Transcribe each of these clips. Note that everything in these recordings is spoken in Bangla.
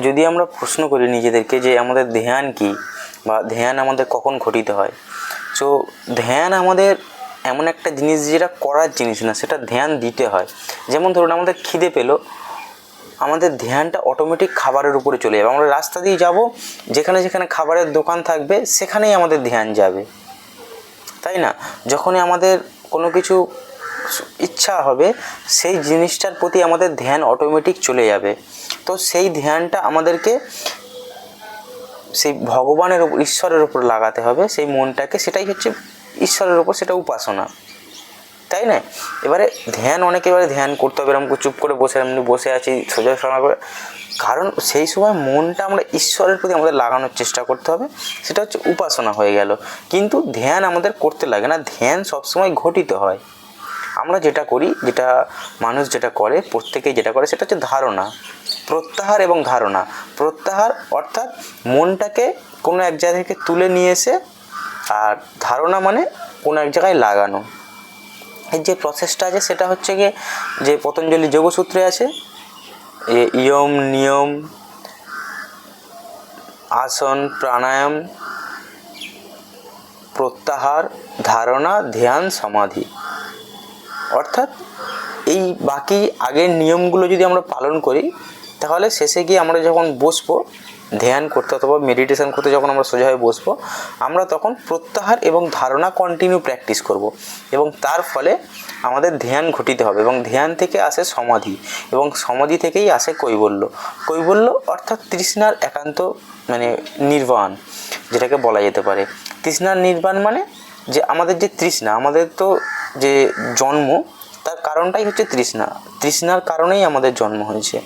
যদি আমরা প্রশ্ন করি নিজেদেরকে যে আমাদের ধ্যান কি বা ধ্যান আমাদের কখন ঘটিত হয়? তো ধ্যান আমাদের এমন একটা জিনিস যেটা করার জিনিস না, সেটা ধ্যান দিতে হয়। যেমন ধরুন আমাদের খিদে পেল, আমাদের ধ্যানটা অটোমেটিক খাবারের উপরে চলে যাবে। আমরা রাস্তা দিয়ে যাব, যেখানে যেখানে খাবারের দোকান থাকবে, সেখানেই আমাদের ধ্যান যাবে। তাই না? যখনই আমাদের কোনো কিছু ইচ্ছা হবে, সেই জিনিসটার প্রতি আমাদের ধ্যান অটোমেটিক চলে যাবে। তো সেই ধ্যানটা আমাদেরকে সেই ভগবানের উপর ঈশ্বরের উপর লাগাতে হবে, সেই মনটাকে, সেটাই হচ্ছে ঈশ্বরের উপর সেটা উপাসনা। তাই না? এবারে ধ্যান, অনেকে এবারে ধ্যান করতে হবে, এরকম চুপ করে বসে, এমনি বসে আছি, সোজা সোজা করে। কারণ সেই সময় মনটা আমরা ঈশ্বরের প্রতি আমাদের লাগানোর চেষ্টা করতে হবে, সেটা হচ্ছে উপাসনা হয়ে গেল। কিন্তু ধ্যান আমাদের করতে লাগে না, ধ্যান সবসময় ঘটিত হয়। আমরা যেটা করি, যেটা মানুষ যেটা করে, প্রত্যেকেই যেটা করে, সেটা হচ্ছে ধারণা। প্রত্যাহার এবং ধারণা। প্রত্যাহার অর্থাৎ মনটাকে কোনো এক জায়গা থেকে তুলে নিয়ে এসে, আর ধারণা মানে কোনো এক জায়গায় লাগানো। এর যে প্রসেসটা আছে, সেটা হচ্ছে গিয়ে যে পতঞ্জলি যোগসূত্রে আছে ইয়ম, নিয়ম, আসন, প্রাণায়াম, প্রত্যাহার, ধারণা, ধ্যান, সমাধি। অর্থাৎ এই বাকি আগের নিয়মগুলো যদি আমরা পালন করি, তাহলে শেষে গিয়ে আমরা যখন বসবো, ধ্যান করতে অথবা মেডিটেশন করতে যখন আমরা সোজা হয়ে বসবো, আমরা তখন প্রত্যাহার এবং ধারণা কন্টিনিউ প্র্যাকটিস করব এবং তার ফলে আমাদের ধ্যান ঘটিতে হবে এবং ধ্যান থেকে আসে সমাধি এবং সমাধি থেকেই আসে কৈবল্য। কৈবল্য অর্থাৎ তৃষ্ণার একান্ত মানে নির্বাণ, যেটাকে বলা যেতে পারে। তৃষ্ণার নির্বাণ মানে যে আমাদের যে তৃষ্ণা, আমাদের তো যে জন্ম, তার কারণটাই হচ্ছে তৃষ্ণা। তৃষ্ণার কারণেই আমাদের জন্ম হয়েছে।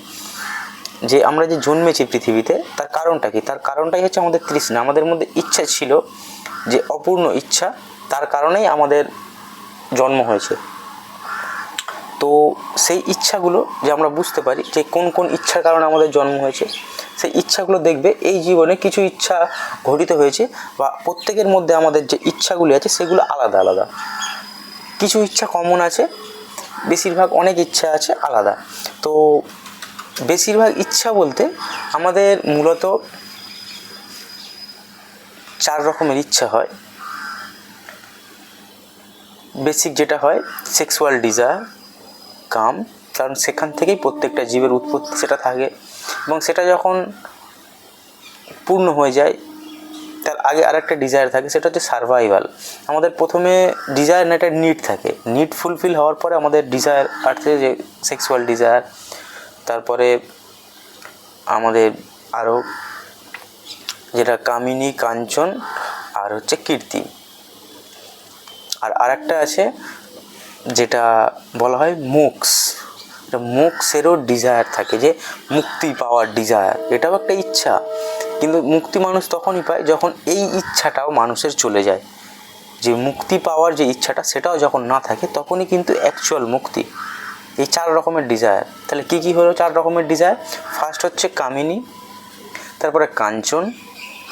যে আমরা যে জন্মেছি পৃথিবীতে, তার কারণটা কি? তার কারণটাই হচ্ছে আমাদের তৃষ্ণা। আমাদের মধ্যে ইচ্ছা ছিল যে অপূর্ণ ইচ্ছা, তার কারণেই আমাদের জন্ম হয়েছে। তো সেই ইচ্ছাগুলো যে আমরা বুঝতে পারি যে কোন কোন ইচ্ছার কারণে আমাদের জন্ম হয়েছে, সেই ইচ্ছাগুলো দেখবে এই জীবনে কিছু ইচ্ছা ঘটিত হয়েছে বা প্রত্যেকের মধ্যে আমাদের যে ইচ্ছাগুলি আছে, সেগুলো আলাদা আলাদা। কিছু ইচ্ছা কমন আছে, বেশিরভাগ অনেক ইচ্ছা আছে আলাদা। তো বেশিরভাগ ইচ্ছা বলতে আমাদের মূলত চার রকমের ইচ্ছা হয়। বেসিক যেটা হয় সেক্সুয়াল ডিজায়ার কাম, কারণ সেখান থেকেই প্রত্যেকটা জীবের উৎপত্তি সেটা থাকে এবং সেটা যখন পূর্ণ হয়ে যায় তার আগে আরেকটা ডিজায়ার থাকে, সেটা হচ্ছে সার্ভাইভাল আমাদের প্রথমে ডিজায়ার না, একটা নিড থাকে। নিড ফুলফিল হওয়ার পরে আমাদের ডিজায়ার আছে যে সেক্সুয়াল ডিজায়ার তারপরে আমাদের আরও যেটা কামিনী, কাঞ্চন আর হচ্ছে কীর্তি। আর আরেকটা আছে যেটা বলা হয় মুক্স মোক্সেরও ডিজায়ার থাকে যে মুক্তি পাওয়ার ডিজায়ার এটাও একটা ইচ্ছা। কিন্তু মুক্তি মানুষ তখনই পায় যখন এই ইচ্ছাটাও মানুষের চলে যায়। যে মুক্তি পাওয়ার যে ইচ্ছাটা সেটাও যখন না থাকে, তখনই কিন্তু অ্যাকচুয়াল মুক্তি। এই চার রকমের ডিজায়ার তাহলে কী কী হলো চার রকমের ডিজায়ার ফার্স্ট হচ্ছে কামিনী, তারপরে কাঞ্চন,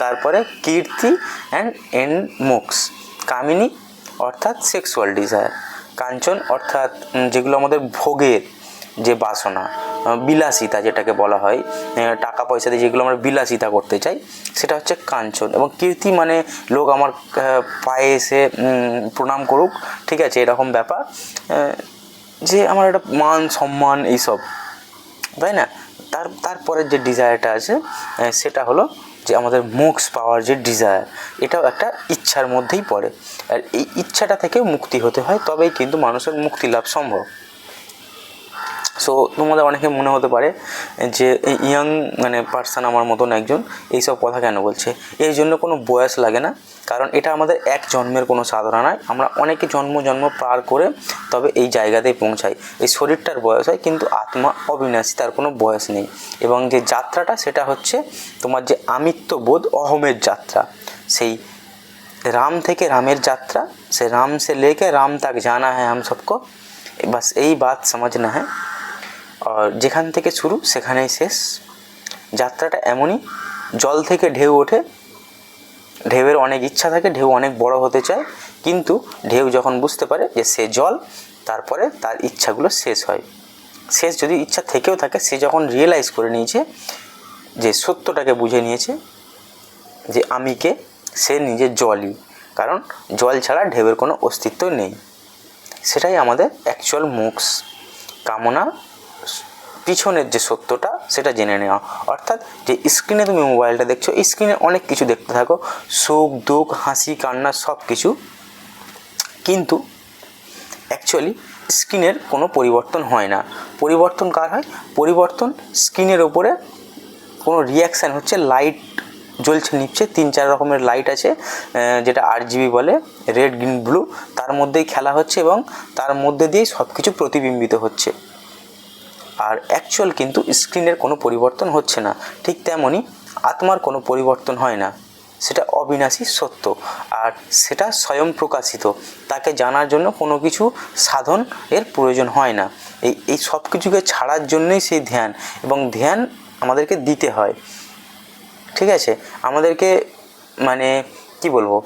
তারপরে কীর্তি অ্যান্ড এন্ড মুক্স কামিনী অর্থাৎ সেক্সুয়াল ডিজায়ার কাঞ্চন অর্থাৎ যেগুলো আমাদের ভোগের যে বাসনা। বিলাসিতা যেটাকে বলা হয় টাকা পয়সা দিয়ে যেগুলো আমরা বিলাসিতা করতে চাই, সেটা হচ্ছে কাঞ্চন। এবং কীর্তি মানে লোক আমার পায়ে এসে প্রণাম করুক, ঠিক আছে, এরকম ব্যাপার। যে আমার একটা মান সম্মান এইসব, তাই না? তার, তারপরের যে ডিজায়ারটা আছে সেটা হলো যে আমাদের মোক্স পাওয়ার যে ডিজায়ার, এটাও একটা ইচ্ছার মধ্যেই পড়ে। আর এই ইচ্ছাটা থেকে মুক্তি হতে হয়, তবেই কিন্তু মানুষের মুক্তি লাভ সম্ভব। সো তোমাদের অনেকে মনে হতে পারে যে এই ইয়াং মানে পার্সন আমার মতন একজন এইসব কথা কেন বলছে এর জন্য কোনো বয়স লাগে না কারণ এটা আমাদের এক জন্মের কোনো সাধনা নয় আমরা অনেকে জন্ম জন্ম পার করে তবে এই জায়গাতেই পৌঁছাই এই শরীরটার বয়স হয় কিন্তু আত্মা অবিনাশী তার কোনো বয়স নেই এবং যে যাত্রাটা সেটা হচ্ছে তোমার যে আমিত্ব বোধ অহমের যাত্রা সেই राम থেকে রামের যাত্রা से राम से लेके राम तक जाना है हम सबको बस এই বাত समझना है আর যেখান থেকে শুরু, সেখানেই শেষ। যাত্রাটা এমনই, জল থেকে ঢেউ ওঠে, ঢেউয়ের অনেক ইচ্ছা থাকে, ঢেউ অনেক বড় হতে চায়, কিন্তু ঢেউ যখন বুঝতে পারে যে সে জল, তারপরে তার ইচ্ছাগুলো শেষ হয়। শেষ যদি ইচ্ছা থেকেও থাকে, সে যখন রিয়েলাইজ করে নিয়েছে, যে সত্যটাকে বুঝে নিয়েছে, যে আমি কে, সে নিজের জলই। কারণ জল ছাড়া ঢেউয়ের কোনো অস্তিত্ব নেই। সেটাই আমাদের অ্যাকচুয়াল মুক্স কামনা পিছনের যে সত্যটা, সেটা জেনে নেওয়া। অর্থাৎ যে স্ক্রিনে তুমি মোবাইলটা দেখছ স্ক্রিনে অনেক কিছু দেখতে থাকো। সুখ, দুঃখ, হাসি, কান্না সব কিছু কিন্তু অ্যাকচুয়ালি স্ক্রিনের কোনো পরিবর্তন হয় না। পরিবর্তন কার হয়? পরিবর্তন স্ক্রিনের ওপরে কোনো রিয়াকশান হচ্ছে লাইট জ্বলছে নিচ্ছে তিন, চার রকমের লাইট আছে যেটা আর জিবি বলে রেড গ্রিন ব্লু তার মধ্যেই খেলা হচ্ছে এবং তার মধ্যে দিয়েই সব কিছু প্রতিবিম্বিত হচ্ছে। আর অ্যাকচুয়াল কিন্তু স্ক্রিনের কোনো পরিবর্তন হচ্ছে না। ঠিক তেমনই আত্মার কোনো পরিবর্তন হয় না। সেটা অবিনাশী সত্য। আর সেটা স্বয়ং প্রকাশিত। তাকে জানার জন্য কোনো কিছু সাধন এর প্রয়োজন হয় না। এই এই সব কিছুকে ছাড়ার জন্যই সেই ধ্যান। এবং ধ্যান আমাদেরকে দিতে হয়। ঠিক আছে? আমাদেরকে মানে কি বলব?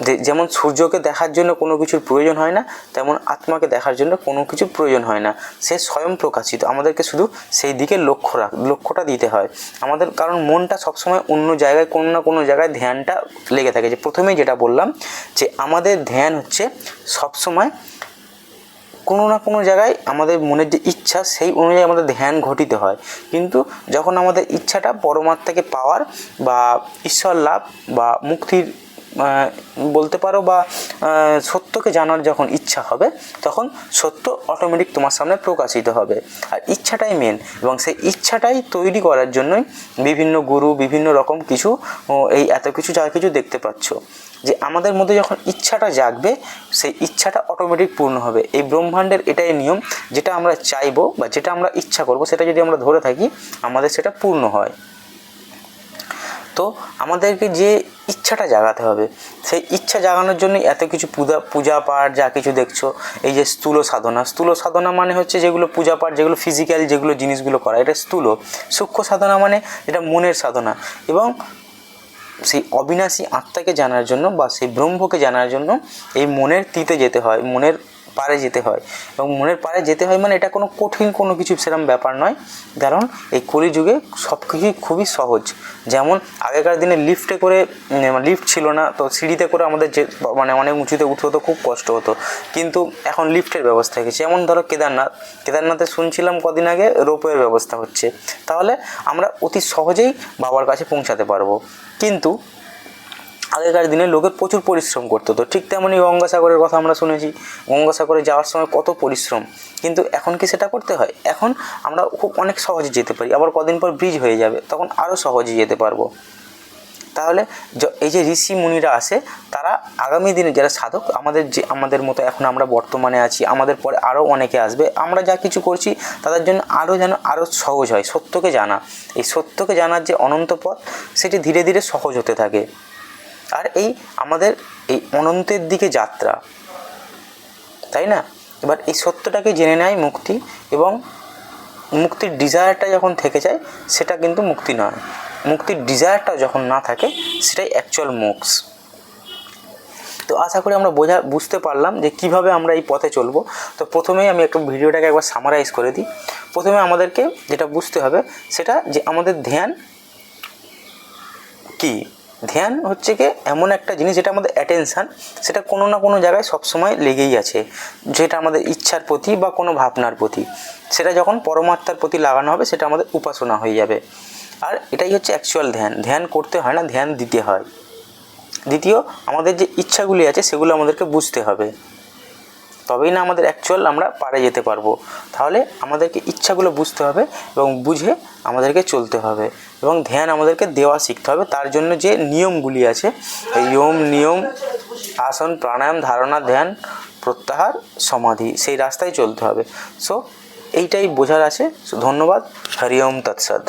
যেমন সূর্যকে দেখার জন্য কোনো কিছুর প্রয়োজন হয় না, তেমন আত্মাকে দেখার জন্য কোনো কিছুর প্রয়োজন হয় না। সে স্বয়ং প্রকাশিত। আমাদেরকে শুধু সেই দিকে লক্ষ্য রাখ, লক্ষ্যটা দিতে হয়। আমাদের, কারণ মনটা সবসময় অন্য জায়গায়, কোনো না কোনো জায়গায় ধ্যানটা লেগে থাকে। যে প্রথমেই যেটা বললাম, যে আমাদের ধ্যান হচ্ছে সবসময় কোনো না কোনো জায়গায় আমাদের মনের যে ইচ্ছা, সেই অনুযায়ী আমাদের ধ্যান ঘটিতে হয়। কিন্তু যখন আমাদের ইচ্ছাটা পরমাত্মাকে পাওয়ার বা ঈশ্বর লাভ বা মুক্তির বলতে পারো বা সত্যকে জানার যখন ইচ্ছা হবে, তখন সত্য অটোমেটিক তোমার সামনে প্রকাশিত হবে। আর ইচ্ছাটাই মেন এবং সেই ইচ্ছাটাই তৈরি করার জন্যই বিভিন্ন গুরু, বিভিন্ন রকম কিছু এই এত কিছু যা কিছু দেখতে পাচ্ছ। যে আমাদের মধ্যে যখন ইচ্ছাটা জাগবে, সেই ইচ্ছাটা অটোমেটিক পূর্ণ হবে। এই ব্রহ্মাণ্ডের এটাই নিয়ম, যেটা আমরা চাইব বা যেটা আমরা ইচ্ছা করব, সেটা যদি আমরা ধরে থাকি, আমাদের সেটা পূর্ণ হয়। তো আমাদেরকে যে ইচ্ছাটা জাগাতে হবে, সেই ইচ্ছা জাগানোর জন্য এত কিছু পূজা পূজা পাঠ যা কিছু দেখছ, এই যে স্থূল সাধনা। স্থূল সাধনা মানে হচ্ছে যেগুলো পূজা পাঠ, যেগুলো ফিজিক্যাল যেগুলো জিনিসগুলো করা, এটা স্থূল। সূক্ষ্ম সাধনা মানে এটা মনের সাধনা। এবং সেই অবিনাশী আত্মাকে জানার জন্য বা সেই ব্রহ্মকে জানার জন্য এই মনের তিতে যেতে হয়, মনের পারে যেতে হয়। এবং মনের পারে যেতে হয় মানে এটা কোনো কঠিন কোনো কিছু সেরকম ব্যাপার নয়। কারণ এই কলিযুগে সব কিছুই খুবই সহজ। যেমন আগেকার দিনে লিফটে করে লিফট ছিল না, তো সিঁড়িতে করে আমাদের যে মানে অনেক উঁচুতে উঠতে হতো, খুব কষ্ট হতো। কিন্তু এখন লিফটের ব্যবস্থা হয়ে গেছে। যেমন ধরো কেদারনাথ। কেদারনাথে শুনছিলাম কদিন আগে রোপওয়ের ব্যবস্থা হচ্ছে। তাহলে আমরা অতি সহজেই বাবার কাছে পৌঁছাতে পারব। কিন্তু আগেকার দিনে লোকের প্রচুর পরিশ্রম করতে হতো ঠিক তেমনই গঙ্গাসাগরের কথা আমরা শুনেছি। গঙ্গাসাগরে যাওয়ার সময় কত পরিশ্রম। কিন্তু এখন কি সেটা করতে হয়? এখন আমরা খুব অনেক সহজে যেতে পারি। আবার কদিন পর ব্রিজ হয়ে যাবে, তখন আরও সহজে যেতে পারব। তাহলে এই যে ঋষি মুনিরা আসে, তারা আগামী দিনে যারা সাধক, আমাদের যে, আমাদের মতো এখন আমরা বর্তমানে আছি, আমাদের পরে আরও অনেকে আসবে, আমরা যা কিছু করছি, তাদের জন্য আরও যেন আরও সহজ হয় সত্যকে জানা। এই সত্যকে জানার যে অনন্ত পথ, সেটি ধীরে ধীরে সহজ হতে থাকে। আর এই আমাদের এই অনন্তের দিকে যাত্রা, তাই না? এবার এই সত্যটাকে জেনে নেয় মুক্তি এবং মুক্তির ডিজায়ারটা যখন থেকে যায়, সেটা কিন্তু মুক্তি নয়। মুক্তির ডিজায়ারটা যখন না থাকে, সেটাই অ্যাকচুয়াল মুক্স তো আশা করি আমরা বোঝা, বুঝতে পারলাম যে কীভাবে আমরা এই পথে চলবো। তো প্রথমেই আমি একটা ভিডিওটাকে একবার সামারাইজ করে দিই। প্রথমে আমাদেরকে যেটা বুঝতে হবে, সেটা যে আমাদের ধ্যান কি? ধ্যান হচ্ছে কি এমন একটা জিনিস যেটা আমাদের অ্যাটেনশান সেটা কোনো না কোনো জায়গায় সবসময় লেগেই আছে। যেটা আমাদের ইচ্ছার প্রতি বা কোনো ভাবনার প্রতি। সেটা যখন পরমাত্মার প্রতি লাগানো হবে, সেটা আমাদের উপাসনা হয়ে যাবে। আর এটাই হচ্ছে অ্যাকচুয়াল ধ্যান। ধ্যান করতে হয় না, ধ্যান দিতে হয়। দ্বিতীয়, আমাদের যে ইচ্ছাগুলি আছে, সেগুলো আমাদেরকে বুঝতে হবে। তবেই না আমাদের অ্যাকচুয়াল আমরা পারে যেতে পারব। তাহলে আমাদেরকে ইচ্ছাগুলো বুঝতে হবে এবং বুঝে আমাদেরকে চলতে হবে এবং ধ্যান আমাদেরকে দেওয়া শিখতে হবে। তার জন্য যে নিয়মগুলি আছে এই ইয়ম নিয়ম আসন প্রাণায়াম ধারণা ধ্যান প্রত্যাহার সমাধি সেই রাস্তায় চলতে হবে। সো এইটাই বোঝার আছে। So, ধন্যবাদ। হরি ওম তৎসদ